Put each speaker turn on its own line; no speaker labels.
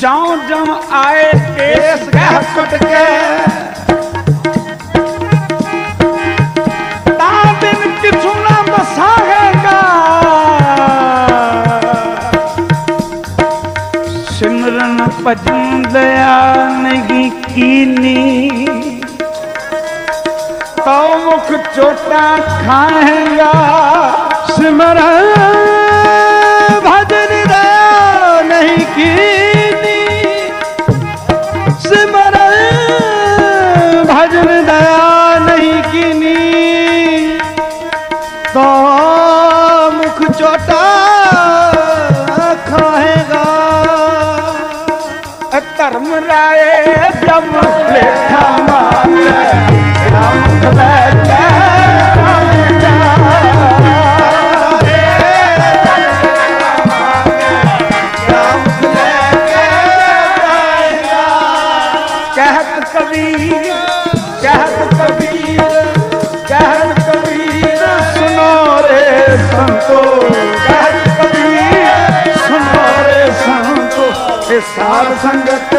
ਜਾਉ ਜਮ ਆਏ ਕੇਸ ਗਹਿ ਕੁੱਟ ਕੇ। ਤਾਂ ਬਿਨ ਕਿਛੂ ਸਿਮਰਨ ਭਜਨ ਦਇਆ ਨਹੀਂ औ
मुख चोटा खाएगा सिमरन भजन दया नहीं की सिमरन भजन दया नहीं की तो
मुख चोटा खाएगा धर्म राय, ब्रह्म लेखा मार ਕਬੀਰ ਕਹਿਤ ਕਬੀਰ ਕਹਿਤ ਕਬੀਰ ਸੁਨੋ ਰੇ ਸੰਤੋ ਕਹਿਤ ਕਬੀਰ ਸੁਨੋ ਰੇ ਸੰਤੋ, ਇਹ ਸਾਧ ਸੰਗਤ